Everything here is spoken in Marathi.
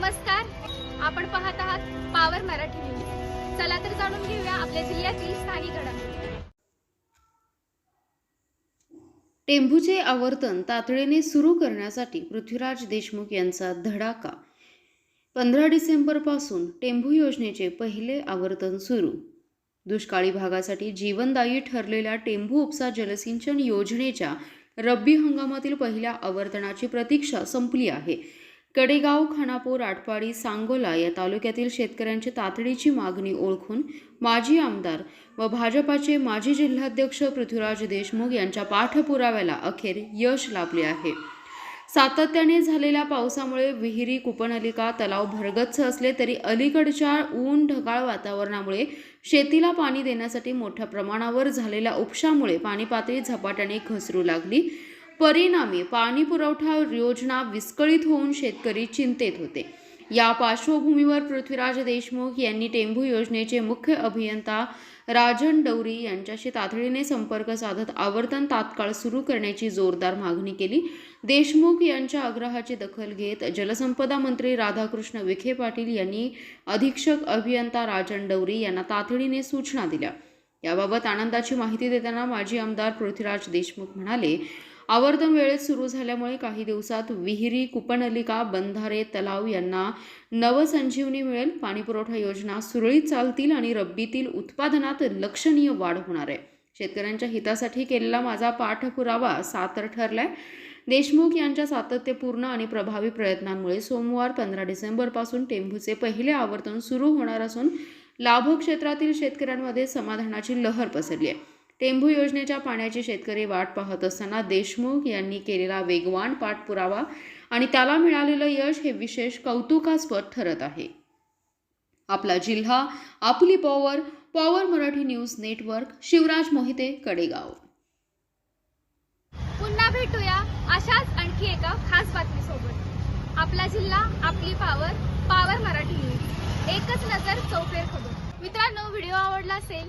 नमस्कार. आपण पाहत आहात पावर मराठी न्यूज चला तर जाणून घेऊया आपल्या जिल्ह्यातील स्थानिक घडामोडी. टेंभूचे आवर्तन तातडीने सुरू करण्यासाठी पृथ्वीराज देशमुख यांचा धडाका. पंधरा डिसेंबरपासून टेंभू योजनेचे पहिले आवर्तन सुरू. दुष्काळी भागासाठी जीवनदायी ठरलेल्या टेंभू उपसा जलसिंचन योजनेच्या रब्बी हंगामातील पहिल्या आवर्तनाची प्रतीक्षा संपली आहे. कडेगाव खानापूर आटपाडी सांगोला या तालुक्यातील शेतकऱ्यांची तातडीची मागणी ओळखून माजी आमदार व भाजपाचे माजी जिल्हाध्यक्ष पृथ्वीराज देशमुख यांच्या पाठपुराव्याला अखेर यश लाभले आहे. सातत्याने झालेल्या पावसामुळे विहिरी कुपनलिका तलाव भरगच्च असले तरी अलीकडच्या ऊन ढगाळ वातावरणामुळे शेतीला पाणी देण्यासाठी मोठ्या प्रमाणावर झालेल्या उपशामुळे पाणी पातळी झपाट्याने घसरू लागली. परिणामी पाणी पुरवठा योजना विस्कळीत होऊन शेतकरी चिंतेत होते. या पार्श्वभूमीवर पृथ्वीराज देशमुख यांनी टेंभू योजनेचे मुख्य अभियंता राजन डौरी यांच्याशी तातडीने संपर्क साधत आवर्तन तात्काळ सुरू करण्याची जोरदार मागणी केली. देशमुख यांच्या आग्रहाची दखल घेत जलसंपदा मंत्री राधाकृष्ण विखे पाटील यांनी अधीक्षक अभियंता राजन डौरी यांना तातडीने सूचना दिल्या. याबाबत आनंदाची माहिती देताना माजी आमदार पृथ्वीराज देशमुख म्हणाले आवर्तन वेळेत सुरू झाल्यामुळे काही दिवसात विहिरी कुपनलिका बंधारे तलाव यांना नवसंजीवनी मिळेल. पाणीपुरवठा योजना सुरळीत चालतील आणि रब्बीतील उत्पादनात लक्षणीय वाढ होणार आहे. शेतकऱ्यांच्या हितासाठी केलेला माझा पाठपुरावा सातर ठरलाय. देशमुख यांच्या सातत्यपूर्ण आणि प्रभावी प्रयत्नांमुळे सोमवार पंधरा डिसेंबरपासून टेंभूचे पहिले आवर्तन सुरू होणार असून लाभक्षेत्रातील शेतकऱ्यांमध्ये समाधानाची लहर पसरली आहे. टेंभू योजनेच्या पाण्याची शेतकरी वाट पाहत असताना देशमुख यांनी केलेला वेगवान पाठपुरावा आणि त्याला मिळालेलं यश हे विशेष कौतुकास्पद ठरत आहे. आपला जिल्हा आपली power power Marathi news network Shivraj Mohite Kadegaon. पुन्हा भेटूया अशाच आणखी एका खास बातमीसोबत. आपला जिल्हा आपली पॉवर पॉवर मराठी न्यूज. एकच नजर चौफेर खबर. मित्रांनो व्हिडिओ आवडला असेल